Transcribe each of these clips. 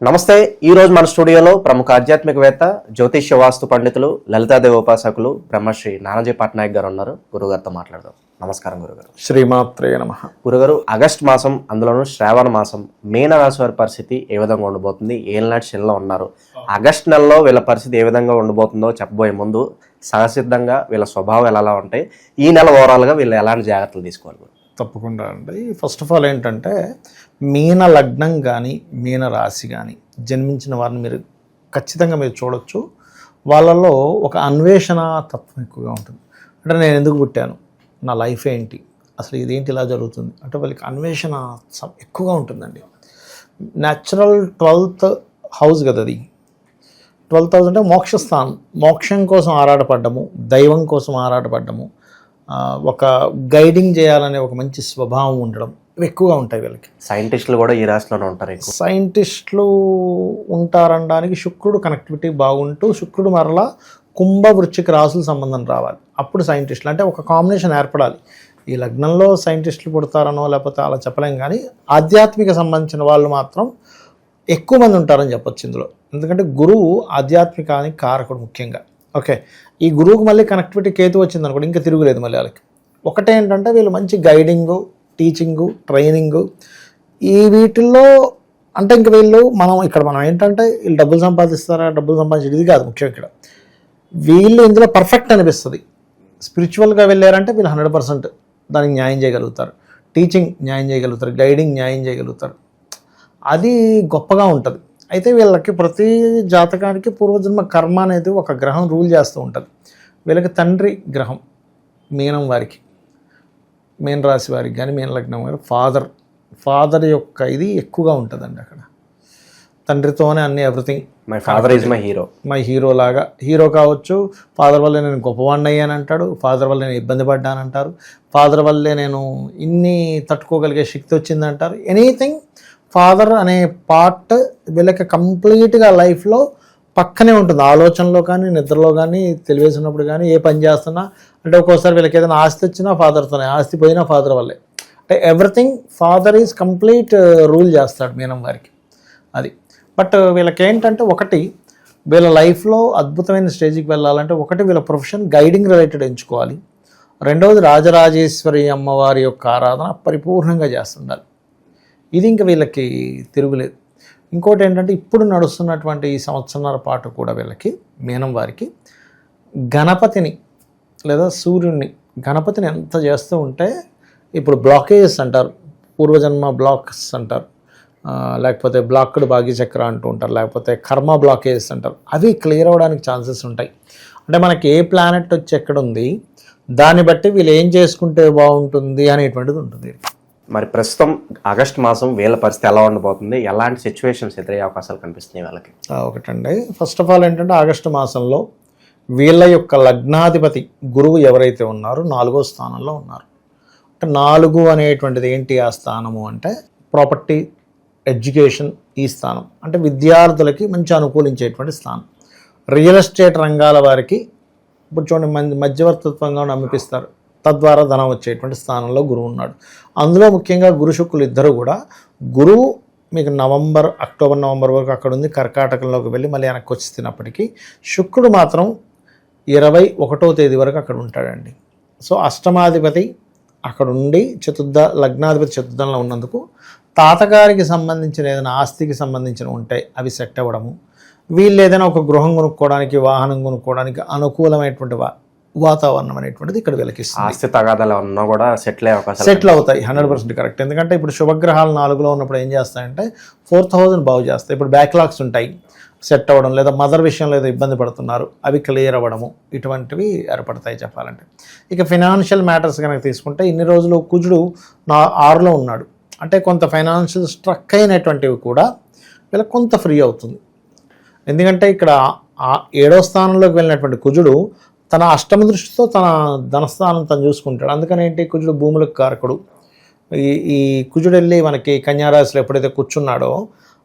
నమస్తే ఈ రోజు మన స్టూడియోలో ప్రముఖ ఆధ్యాత్మికవేత్త జ్యోతిష్య వాస్తు పండితులు లలితాదేవి ఉపాసకులు బ్రహ్మశ్రీ నానాజీ పట్నాయక్ గారు ఉన్నారు. గురుగారితో మాట్లాడదాం. నమస్కారం గురుగారు. శ్రీమాత్రే నమ. గురుగారు ఆగస్ట్ మాసం అందులోనూ శ్రావణ మాసం మీన రాశి వారి పరిస్థితి ఏ విధంగా ఉండబోతుంది? ఏళ్ళనాటి శనిలో ఉన్నారు? ఆగస్ట్ నెలలో వీళ్ళ పరిస్థితి ఏ విధంగా ఉండబోతుందో చెప్పబోయే ముందు సహసిద్ధంగా వీళ్ళ స్వభావం ఎలా ఉంటాయి? ఈ నెల ఓవరాల్గా వీళ్ళు ఎలాంటి జాగ్రత్తలు తీసుకోవాలి? తప్పకుండా అండి. ఫస్ట్ ఆఫ్ ఆల్ ఏంటంటే మీన లగ్నం కానీ మీన రాశి కానీ జన్మించిన వారిని మీరు ఖచ్చితంగా మీరు చూడొచ్చు. వాళ్ళలో ఒక అన్వేషణ తత్వం ఎక్కువగా ఉంటుంది. అంటే నేను ఎందుకు పుట్టాను? నా లైఫ్ ఏంటి? అసలు ఇదేంటి ఇలా జరుగుతుంది? అంటే వాళ్ళకి అన్వేషణ ఎక్కువగా ఉంటుందండి. న్యాచురల్ ట్వెల్త్ హౌస్ కదా అది. ట్వెల్త్ హౌస్ అంటే మోక్షస్థానం. మోక్షం కోసం ఆరాటపడ్డము దైవం కోసం ఆరాటపడ్డము ఒక గైడింగ్ చేయాలనే ఒక మంచి స్వభావం ఉండడం ఎక్కువగా ఉంటాయి వీళ్ళకి. సైంటిస్టులు కూడా ఈ రాశిలోనే ఉంటారు సైంటిస్టులు ఉంటారనడానికి శుక్రుడు కనెక్టివిటీ బాగుంటూ శుక్రుడు మరలా కుంభ వృచ్చిక రాసుల సంబంధం రావాలి. అప్పుడు సైంటిస్టులు అంటే ఒక కాంబినేషన్ ఏర్పడాలి. ఈ లగ్నంలో సైంటిస్టులు పుడతారనో లేకపోతే అలా చెప్పలేం కానీ ఆధ్యాత్మిక సంబంధించిన వాళ్ళు మాత్రం ఎక్కువ మంది ఉంటారని చెప్పొచ్చు ఇందులో. ఎందుకంటే గురువు ఆధ్యాత్మికానికి కారకుడు ముఖ్యంగా. ఓకే ఈ గురువుకు మళ్ళీ కనెక్టివిటీ కేతు వచ్చింది అనుకోండి ఇంకా తిరుగులేదు మళ్ళీ వాళ్ళకి. ఒకటే ఏంటంటే వీళ్ళు మంచి గైడింగు టీచింగు ట్రైనింగు ఈ వీటిల్లో అంటే ఇంక వీళ్ళు మనం ఇక్కడ మనం ఏంటంటే వీళ్ళు డబ్బులు సంపాదిస్తారా? డబ్బులు సంపాదించేది కాదు ముఖ్యం ఇక్కడ. వీళ్ళు ఇందులో పర్ఫెక్ట్ అనిపిస్తుంది. స్పిరిచువల్గా వెళ్ళారంటే వీళ్ళు హండ్రెడ్ పర్సెంట్ దానికి న్యాయం చేయగలుగుతారు. టీచింగ్ న్యాయం చేయగలుగుతారు. గైడింగ్ న్యాయం చేయగలుగుతారు. అది గొప్పగా ఉంటుంది. అయితే వీళ్ళకి ప్రతి జాతకానికి పూర్వజన్మ కర్మ అనేది ఒక గ్రహం రూల్ చేస్తూ ఉంటుంది. వీళ్ళకి తండ్రి గ్రహం మీనం వారికి. మీన రాశి వారికి కానీ మీన లగ్నం వారికి ఫాదర్ ఫాదర్ యొక్క ఇది ఎక్కువగా ఉంటుందండి అక్కడ. తండ్రితోనే అన్ని everything my father is my hero my hero లాగా. హీరో కావచ్చు ఫాదర్ వల్లే నేను గొప్పవాడిని అయ్యాను అంటాడు ఫాదర్ వల్లే నేను ఇబ్బంది పడ్డానంటారు ఫాదర్ వల్లే నేను ఇన్ని తట్టుకోగలిగే శక్తి వచ్చిందంటారు ఎనీథింగ్ ఫాదర్ అనే పార్ట్ వీళ్ళకి కంప్లీట్గా లైఫ్లో పక్కనే ఉంటుంది. ఆలోచనలో కానీ నిద్రలో కానీ తెలివేసినప్పుడు కానీ ఏ పని చేస్తున్నా అంటే ఒక్కోసారి వీళ్ళకి ఏదైనా ఆస్తి వచ్చినా ఫాదర్తోనే ఆస్తి పోయినా ఫాదర్ వల్లే. అంటే everything father is complete rule చేస్తాడు మీనం వారికి. అది. బట్ uh, వీళ్ళకి ఏంటంటే ఒకటి వీళ్ళ లైఫ్లో అద్భుతమైన స్టేజ్కి వెళ్ళాలంటే ఒకటి వీళ్ళ ప్రొఫెషన్ గైడింగ్ రిలేటెడ్ ఎంచుకోవాలి. రెండవది రాజరాజేశ్వరి అమ్మవారి యొక్క ఆరాధన పరిపూర్ణంగా చేస్తుండాలి. ఇది ఇంకా వీళ్ళకి తిరుగులేదు. ఇంకోటి ఏంటంటే ఇప్పుడు నడుస్తున్నటువంటి ఈ సంవత్సరాల పాటు కూడా వీళ్ళకి మీనం వారికి గణపతిని లేదా సూర్యుడిని గణపతిని ఎంత చేస్తూ ఉంటే ఇప్పుడు బ్లాకేజెస్ అంటారు పూర్వజన్మ బ్లాక్స్ అంటారు. లేకపోతే బ్లాక్డ్ భాగ్యచక్ర అంటూ ఉంటారు లేకపోతే కర్మ బ్లాకేజెస్ అంటారు. అవి క్లియర్ అవ్వడానికి ఛాన్సెస్ ఉంటాయి. అంటే మనకి ఏ ప్లానెట్ వచ్చి ఎక్కడ ఉంది దాన్ని బట్టి వీళ్ళు ఏం చేసుకుంటే బాగుంటుంది అనేటువంటిది ఉంటుంది. మరి ప్రస్తుతం ఆగస్ట్ మాసం వీళ్ళ పరిస్థితి ఎలా ఉండబోతుంది? ఎలాంటి సిచ్యువేషన్స్ ఎదురయ్యే అవకాశాలు కనిపిస్తున్నాయి వాళ్ళకి? ఒకటండి. ఫస్ట్ ఆఫ్ ఆల్ ఏంటంటే ఆగస్టు మాసంలో వీళ్ళ యొక్క లగ్నాధిపతి గురువు ఎవరైతే ఉన్నారో నాలుగో స్థానంలో ఉన్నారు. అంటే నాలుగు అనేటువంటిది ఏంటి ఆ స్థానము అంటే ప్రాపర్టీ ఎడ్యుకేషన్ ఈ స్థానం. అంటే విద్యార్థులకి మంచి అనుకూలించేటువంటి స్థానం. రియల్ ఎస్టేట్ రంగాల వారికి ఇప్పుడు చూడండి మంది మధ్యవర్తిత్వంగా నమ్మిపిస్తారు. తద్వారా ధనం వచ్చేటువంటి స్థానంలో గురువు ఉన్నాడు. అందులో ముఖ్యంగా గురు శుక్రులు ఇద్దరు కూడా గురువు మీకు నవంబర్ అక్టోబర్ నవంబర్ వరకు అక్కడ ఉంది కర్కాటకంలోకి వెళ్ళి మళ్ళీ వెనక్కి వచ్చినప్పటికీ శుక్రుడు మాత్రం ఇరవై ఒకటో తేదీ వరకు అక్కడ ఉంటాడండి. సో అష్టమాధిపతి అక్కడ ఉండి చతుర్థ లగ్నాధిపతి చతుర్థంలో ఉన్నందుకు తాతగారికి సంబంధించిన ఏదైనా ఆస్తికి సంబంధించిన ఉంటే అవి సెట్ అవ్వడము వీళ్ళు ఏదైనా ఒక గృహం కొనుక్కోవడానికి వాహనం కొనుక్కోవడానికి అనుకూలమైనటువంటి వాతావరణం అనేటువంటిది ఇక్కడ వీళ్ళకిస్తుంది ఆస్తి తగాదాలు ఉన్నా కూడా సెటిల్ అయ్యే సెటిల్ అవుతాయి హండ్రెడ్ పర్సెంట్ కరెక్ట్. ఎందుకంటే ఇప్పుడు శుభగ్రహాలు నాలుగులో ఉన్నప్పుడు ఏం చేస్తాయంటే ఫోర్ థౌజండ్ బాగు చేస్తాయి. ఇప్పుడు బ్యాక్లాగ్స్ ఉంటాయి. సెట్ అవ్వడం లేదా మదర్ విషయంలో ఏదో ఇబ్బంది పడుతున్నారు అవి క్లియర్ అవ్వడము ఇటువంటివి ఏర్పడతాయి చెప్పాలంటే. ఇక ఫినాన్షియల్ మ్యాటర్స్ కనుక తీసుకుంటే ఇన్ని రోజులు కుజుడు నా ఆరులో ఉన్నాడు. అంటే కొంత ఫైనాన్షియల్ స్ట్రక్ అయినటువంటివి కూడా వీళ్ళకి కొంత ఫ్రీ అవుతుంది. ఎందుకంటే ఇక్కడ ఏడో స్థానంలోకి వెళ్ళినటువంటి కుజుడు తన అష్టమ దృష్టితో తన ధనస్థానం తను చూసుకుంటాడు. అందుకని ఏంటి? కుజుడు భూములకు కారకుడు. ఈ ఈ కుజుడు వెళ్ళి మనకి కన్యారాశిలో ఎప్పుడైతే కూర్చున్నాడో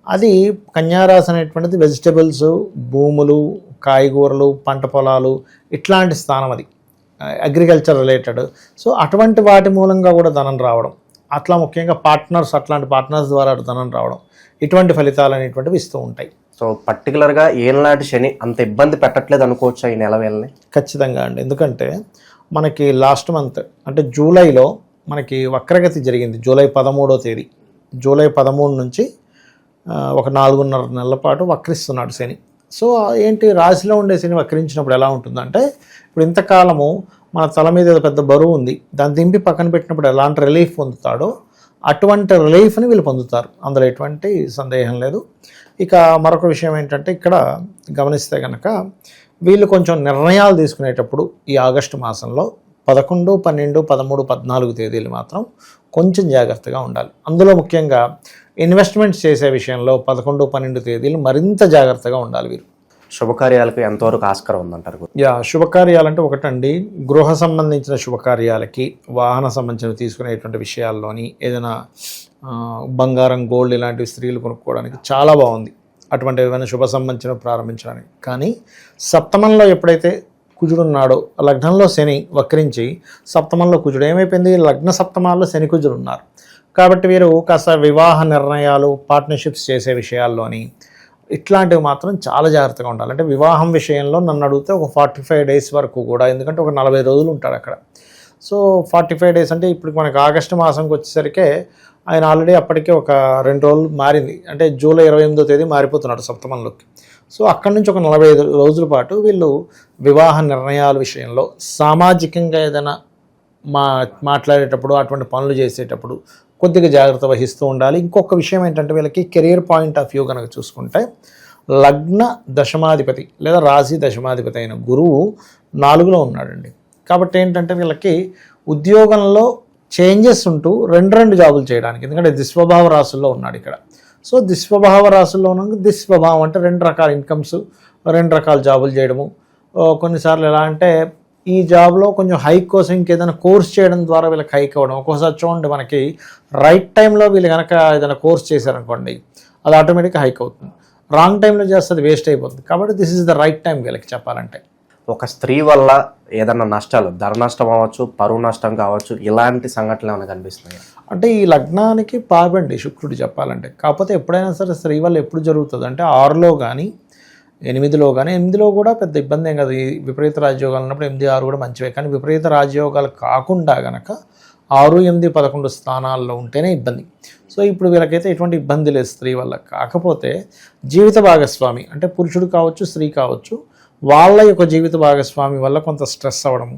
అది కన్యారాశి అనేటువంటిది వెజిటబుల్స్ భూములు కాయగూరలు పంట పొలాలు ఇట్లాంటి స్థానం అది. Agriculture related. సో అటువంటి వాటి మూలంగా కూడా ధనం రావడం. అట్లా ముఖ్యంగా పార్ట్నర్స్ అట్లాంటి పార్ట్నర్స్ ద్వారా ధనం రావడం. ఇటువంటి ఫలితాలు అనేటువంటివి ఇస్తూ ఉంటాయి. సో పర్టికులర్గా ఏనాటి శని అంత ఇబ్బంది పెట్టట్లేదు అనుకోవచ్చు ఈ నెల వేలని ఖచ్చితంగా అండి. ఎందుకంటే మనకి లాస్ట్ మంత్ అంటే జూలైలో మనకి వక్రగతి జరిగింది. జూలై పదమూడో తేదీ. జూలై పదమూడు నుంచి ఒక నాలుగున్నర నెలల పాటు వక్రిస్తున్నాడు శని. సో ఏంటి రాశిలో ఉండే శని వక్రించినప్పుడు ఎలా ఉంటుందంటే ఇప్పుడు ఇంతకాలము మన తల మీద పెద్ద బరువు ఉంది దాన్ని దింపి పక్కన పెట్టినప్పుడు ఎలాంటి రిలీఫ్ పొందుతాడో అటువంటి రిలీఫ్ని వీళ్ళు పొందుతారు. అందులో ఎటువంటి సందేహం లేదు. ఇక మరొక విషయం ఏంటంటే ఇక్కడ గమనిస్తే కనుక వీళ్ళు కొంచెం నిర్ణయాలు తీసుకునేటప్పుడు ఈ ఆగస్టు మాసంలో పదకొండు పన్నెండు పదమూడు పద్నాలుగు తేదీలు మాత్రం కొంచెం జాగ్రత్తగా ఉండాలి. అందులో ముఖ్యంగా ఇన్వెస్ట్మెంట్స్ చేసే విషయంలో పదకొండు పన్నెండు తేదీలు మరింత జాగ్రత్తగా ఉండాలి వీరు. శుభకార్యాలకు ఎంతవరకు ఆస్కారం ఉందంటారు యా శుభకార్యాలంటే ఒకటండి. గృహ సంబంధించిన శుభకార్యాలకి వాహన సంబంధించిన తీసుకునేటువంటి విషయాల్లోని ఏదైనా బంగారం గోల్డ్ ఇలాంటివి స్త్రీలు కొనుక్కోవడానికి చాలా బాగుంది. అటువంటి ఏమైనా శుభ సంబంధించిన ప్రారంభించడానికి. కానీ సప్తమంలో ఎప్పుడైతే కుజుడు ఉన్నాడో లగ్నంలో శని వక్రించి సప్తమంలో కుజుడు ఏమైపోయింది? లగ్న సప్తమాల్లో శని కుజుడు ఉన్నారు. కాబట్టి వీరు కాస్త వివాహ నిర్ణయాలు పార్ట్నర్షిప్స్ చేసే విషయాల్లోని ఇట్లాంటివి మాత్రం చాలా జాగ్రత్తగా ఉండాలి. అంటే వివాహం విషయంలో నన్ను అడిగితే ఒక ఫార్టీ ఫైవ్ డేస్ వరకు కూడా ఎందుకంటే ఒక నలభై రోజులు ఉంటాడు అక్కడ. సో ఫార్టీ ఫైవ్ డేస్ అంటే ఇప్పుడు మనకు ఆగస్టు మాసంకి వచ్చేసరికి ఆయన ఆల్రెడీ అప్పటికే ఒక రెండు రోజులు మారింది. అంటే జూలై ఇరవై ఎనిమిదో తేదీ మారిపోతున్నాడు సప్తమంలోకి. సో అక్కడి నుంచి ఒక నలభై ఐదు రోజుల పాటు వీళ్ళు వివాహ నిర్ణయాల విషయంలో సామాజికంగా ఏదైనా మా మాట్లాడేటప్పుడు అటువంటి పనులు చేసేటప్పుడు కొద్దిగా జాగ్రత్త వహిస్తూ ఉండాలి. ఇంకొక విషయం ఏంటంటే వీళ్ళకి కెరియర్ పాయింట్ ఆఫ్ వ్యూ కనుక చూసుకుంటే లగ్న దశమాధిపతి లేదా రాశి దశమాధిపతి అయిన గురువు నాలుగులో ఉన్నాడండి. కాబట్టి ఏంటంటే వీళ్ళకి ఉద్యోగంలో చేంజెస్ ఉంటూ రెండు రెండు జాబులు చేయడానికి ఎందుకంటే దిస్వభావ రాశుల్లో ఉన్నాడు ఇక్కడ. సో దిస్వభావ రాశుల్లో ఉన్న దిస్వభావం అంటే రెండు రకాల ఇన్కమ్స్ రెండు రకాల జాబులు చేయడము. కొన్నిసార్లు ఎలా అంటే ఈ జాబ్లో కొంచెం హైక్ కోసం ఇంకేదైనా కోర్స్ చేయడం ద్వారా వీళ్ళకి హైక్ అవ్వడం. ఒక్కోసారి చూడండి మనకి రైట్ టైంలో వీళ్ళు కనుక ఏదైనా కోర్స్ చేశారనుకోండి అది ఆటోమేటిక్గా హైక్ అవుతుంది. రాంగ్ టైంలో చేస్తే అది వేస్ట్ అయిపోతుంది. కాబట్టి this is the right time వీళ్ళకి చెప్పాలంటే. ఒక స్త్రీ వల్ల ఏదన్నా నష్టాలు ధర నష్టం అవ్వచ్చు పరువు నష్టం కావచ్చు ఇలాంటి సంఘటనలు ఏమైనా కనిపిస్తున్నాయి? అంటే ఈ లగ్నానికి పాపండి శుక్రుడు చెప్పాలంటే. కాకపోతే ఎప్పుడైనా సరే స్త్రీ వల్ల ఎప్పుడు జరుగుతుంది? అంటే ఆరులో కానీ ఎనిమిదిలో కానీ ఎనిమిదిలో కూడా పెద్ద ఇబ్బంది ఏం కాదు. ఈ విపరీత రాజయోగాలు ఉన్నప్పుడు ఎనిమిది ఆరు కూడా మంచివే. కానీ విపరీత రాజయోగాలు కాకుండా గనక ఆరు ఎనిమిది పదకొండు స్థానాల్లో ఉంటేనే ఇబ్బంది. సో ఇప్పుడు వీళ్ళకైతే ఎటువంటి ఇబ్బంది లేదు స్త్రీ వల్ల. కాకపోతే జీవిత భాగస్వామి అంటే పురుషుడు కావచ్చు స్త్రీ కావచ్చు వాళ్ళ యొక్క జీవిత భాగస్వామి వల్ల కొంత స్ట్రెస్ అవ్వడము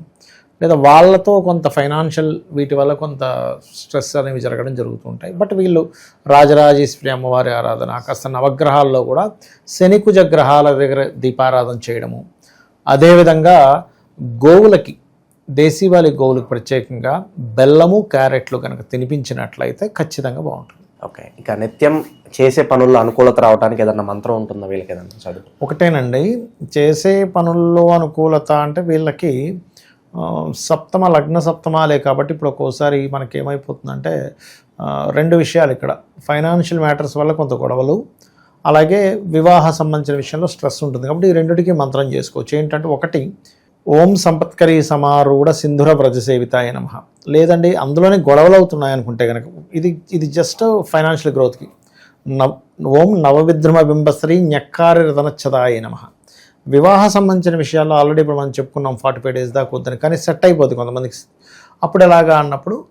లేదా వాళ్ళతో కొంత ఫైనాన్షియల్ వీటి వల్ల కొంత స్ట్రెస్ అనేవి జరగడం జరుగుతుంటాయి. బట్ వీళ్ళు రాజరాజేశ్వరి అమ్మవారి ఆరాధన కాస్త నవగ్రహాల్లో కూడా శనికుజ గ్రహాల దగ్గర దీపారాధన చేయడము. అదేవిధంగా గోవులకి దేశీవాలి గోవులకు ప్రత్యేకంగా బెల్లము క్యారెట్లు కనుక తినిపించినట్లయితే ఖచ్చితంగా బాగుంటుంది. ఓకే. ఇక నిత్యం చేసే పనుల్లో అనుకూలత రావడానికి ఏదన్నా మంత్రం ఉంటుందా వీళ్ళకి ఏదన్నా చదువు ఒకటేనండి చేసే పనుల్లో అనుకూలత అంటే వీళ్ళకి సప్తమ లగ్న సప్తమాలే కాబట్టి ఇప్పుడు ఒక్కోసారి మనకి ఏమైపోతుందంటే రెండు విషయాలు ఇక్కడ. ఫైనాన్షియల్ మ్యాటర్స్ వల్ల కొంత గొడవలు అలాగే వివాహ సంబంధించిన విషయంలో స్ట్రెస్ ఉంటుంది. కాబట్టి ఈ రెండింటికి మంత్రం చేసుకోవచ్చు. ఏంటంటే ఒకటి ఓం సంపత్కరీ సమారూఢ సింధుర వ్రజసేవితాయ నమ. లేదండి అందులోనే గొడవలు అవుతున్నాయి అనుకుంటే కనుక ఇది ఇది జస్ట్ ఫైనాన్షియల్ గ్రోత్కి నవ్ ఓం నవవిద్రుమ బింబశ్రీ న్యక్కారి రతనచ్చదాయ నమ. వివాహ సంబంధించిన విషయాల్లో ఆల్రెడీ ఇప్పుడు మనం చెప్పుకున్నాం ఫార్టీ ఫైవ్ డేస్ దాకా వద్దని కానీ సెట్ అయిపోతుంది కొంతమందికి. అప్పుడు ఎలాగా అన్నప్పుడు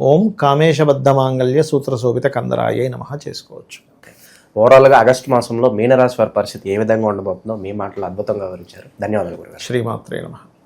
ఓం కామేశబద్ధ మాంగళ్య సూత్ర శోభిత కందరాయ నమ చేసుకోవచ్చు. ఓవరాల్గా ఆగస్టు మాసంలో మీనరాశి వారి పరిస్థితి ఏ విధంగా ఉండబోతుందో మీ మాటలు అద్భుతంగా వివరించారు. ధన్యవాదాలు శ్రీమాత్రే నమ.